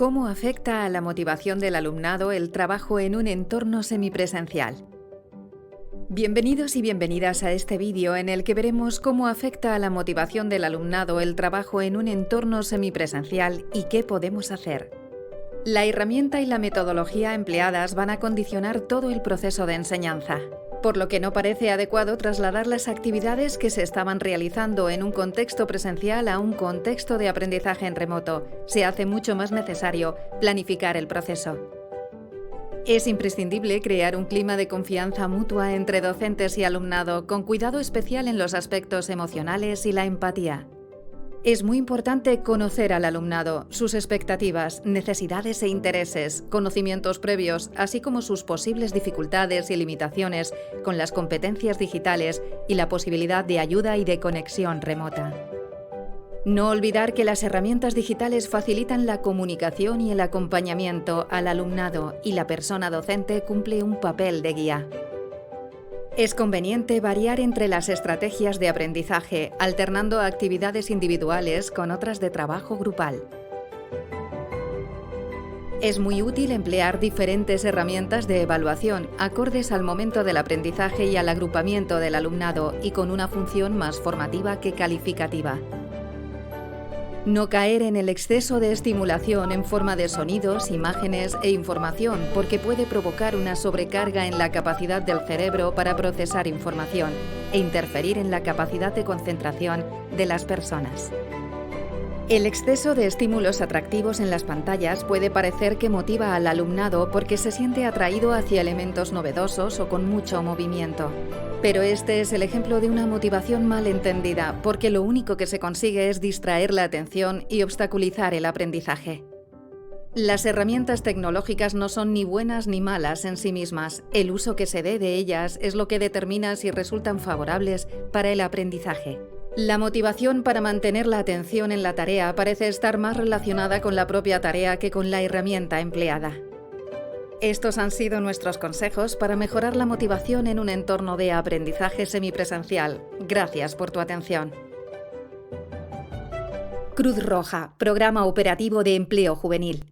¿Cómo afecta a la motivación del alumnado el trabajo en un entorno semipresencial? Bienvenidos y bienvenidas a este vídeo en el que veremos cómo afecta a la motivación del alumnado el trabajo en un entorno semipresencial y qué podemos hacer. La herramienta y la metodología empleadas van a condicionar todo el proceso de enseñanza por lo que no parece adecuado trasladar las actividades que se estaban realizando en un contexto presencial a un contexto de aprendizaje en remoto. Se hace mucho más necesario planificar el proceso. Es imprescindible crear un clima de confianza mutua entre docentes y alumnado, con cuidado especial en los aspectos emocionales y la empatía. Es muy importante conocer al alumnado, sus expectativas, necesidades e intereses, conocimientos previos, así como sus posibles dificultades y limitaciones con las competencias digitales y la posibilidad de ayuda y de conexión remota. No olvidar que las herramientas digitales facilitan la comunicación y el acompañamiento al alumnado y la persona docente cumple un papel de guía. Es conveniente variar entre las estrategias de aprendizaje, alternando actividades individuales con otras de trabajo grupal. Es muy útil emplear diferentes herramientas de evaluación acordes al momento del aprendizaje y al agrupamiento del alumnado y con una función más formativa que calificativa. No caer en el exceso de estimulación en forma de sonidos, imágenes e información porque puede provocar una sobrecarga en la capacidad del cerebro para procesar información e interferir en la capacidad de concentración de las personas. El exceso de estímulos atractivos en las pantallas puede parecer que motiva al alumnado porque se siente atraído hacia elementos novedosos o con mucho movimiento. Pero este es el ejemplo de una motivación mal entendida, porque lo único que se consigue es distraer la atención y obstaculizar el aprendizaje. Las herramientas tecnológicas no son ni buenas ni malas en sí mismas. El uso que se dé de ellas es lo que determina si resultan favorables para el aprendizaje. La motivación para mantener la atención en la tarea parece estar más relacionada con la propia tarea que con la herramienta empleada. Estos han sido nuestros consejos para mejorar la motivación en un entorno de aprendizaje semipresencial. Gracias por tu atención. Cruz Roja, Programa Operativo de Empleo Juvenil.